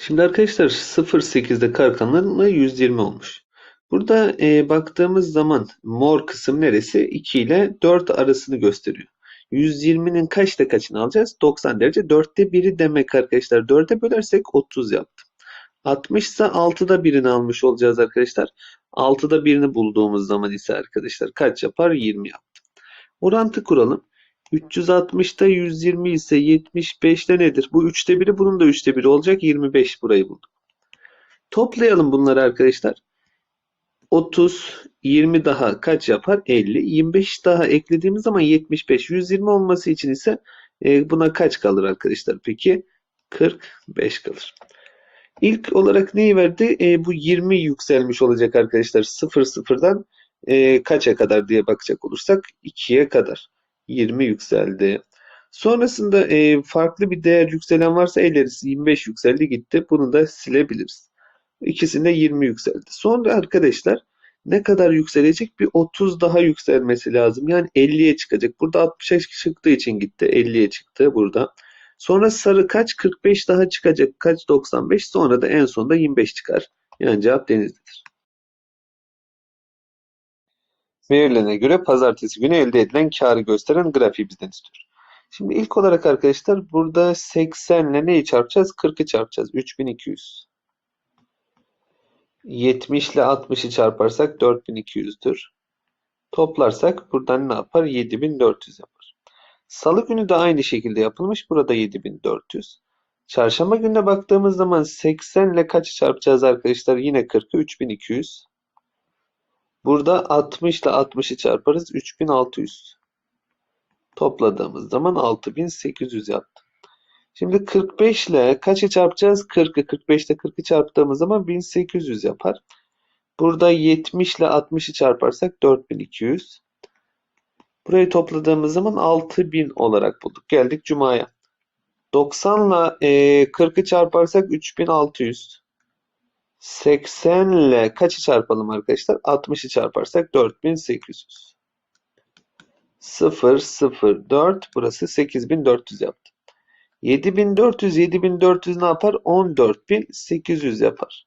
Şimdi arkadaşlar 0.8'de Karkan'la 120 olmuş. Burada e, baktığımız zaman mor kısım neresi? 2 ile 4 arasını gösteriyor. 120'nin kaçta kaçını alacağız? 90 derece. 4'te 1'i demek arkadaşlar. 4'e bölersek 30 yaptı. 60 ise 6'da 1'ini almış olacağız arkadaşlar. 6'da 1'ini bulduğumuz zaman ise arkadaşlar kaç yapar? 20 yaptı. Orantı kuralım. 360'da 120 ise 75'te nedir? Bu 3'te 1'i bunun da 3'te 1'i olacak. 25 burayı bulduk. Toplayalım bunları arkadaşlar. 30, 20 daha kaç yapar? 50. 25 daha eklediğimiz zaman 75. 120 olması için ise e, buna kaç kalır arkadaşlar? Peki 45 kalır. İlk olarak neyi verdi? E, bu 20 yükselmiş olacak arkadaşlar. 0 sıfırdan e, kaça kadar diye bakacak olursak 2'ye kadar. 20 yükseldi. Sonrasında e, farklı bir değer yükselen varsa eleriz. 25 yükseldi gitti. Bunu da silebiliriz. İkisinde 20 yükseldi. Sonra arkadaşlar ne kadar yükselecek? Bir 30 daha yükselmesi lazım. Yani 50'ye çıkacak. Burada 60'a çıktığı için gitti. 50'ye çıktı burada. Sonra sarı kaç? 45 daha çıkacak. Kaç? 95. Sonra da en sonunda 25 çıkar. Yani cevap denizlidir. Verilene göre pazartesi günü elde edilen karı gösteren grafiği bizden istiyor. Şimdi ilk olarak arkadaşlar burada 80 ile neyi çarpacağız? 40'ı çarpacağız. 3200. 70 ile 60'ı çarparsak 4200'dür. Toplarsak buradan ne yapar? 7400 yapar. Salı günü de aynı şekilde yapılmış. Burada 7400. Çarşamba gününe baktığımız zaman 80 ile kaçı çarpacağız arkadaşlar? Yine 40'ı 3200. Burada 60 ile 60'ı çarparız. 3600. Topladığımız zaman 6800 yaptı. Şimdi 45 ile kaçı çarpacağız? 40'ı. 45 ile 40'ı çarptığımız zaman 1800 yapar. Burada 70 ile 60'ı çarparsak 4200. Burayı topladığımız zaman 6000 olarak bulduk. Geldik Cuma'ya. 90 ile 40'ı çarparsak 3600. 80 ile kaçı çarpalım arkadaşlar? 60'ı çarparsak 4800. 0, 0, 4. Burası 8400 yaptı. 7400, 7400 ne yapar? 14800 yapar.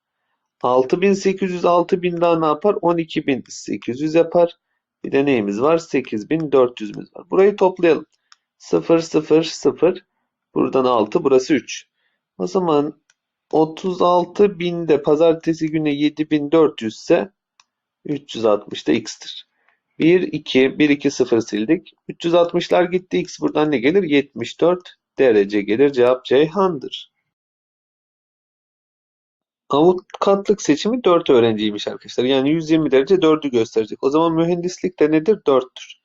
6800, 6000 daha ne yapar? 12800 yapar. Bir de neyimiz var? 8400'ümüz var. Burayı toplayalım. 0, 0, 0. Buradan 6, burası 3. O zaman 36.000'de pazartesi günü 7400 ise 360 da x'tir. 1, 2, 1, 2, 0 sildik. 360'lar gitti. X buradan ne gelir? 74 derece gelir. Cevap Ceyhan'dır. Avukatlık seçimi 4 öğrenciymiş arkadaşlar. Yani 120 derece 4'ü gösterecek. O zaman mühendislik de nedir? 4'tür.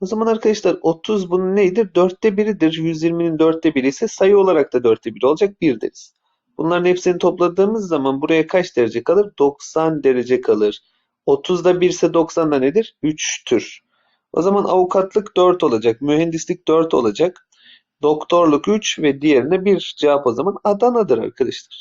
O zaman arkadaşlar 30 bunun neydir? 4'te 1'idir. 120'nin 4'te 1'i ise sayı olarak da 4'te 1 olacak. 1 deriz. Bunların hepsini topladığımız zaman buraya kaç derece kalır? 90 derece kalır. 30'da 1 ise 90'da nedir? 3'tür. O zaman avukatlık 4 olacak. Mühendislik 4 olacak. Doktorluk 3 ve diğerine 1. Cevap o zaman Adana'dır arkadaşlar.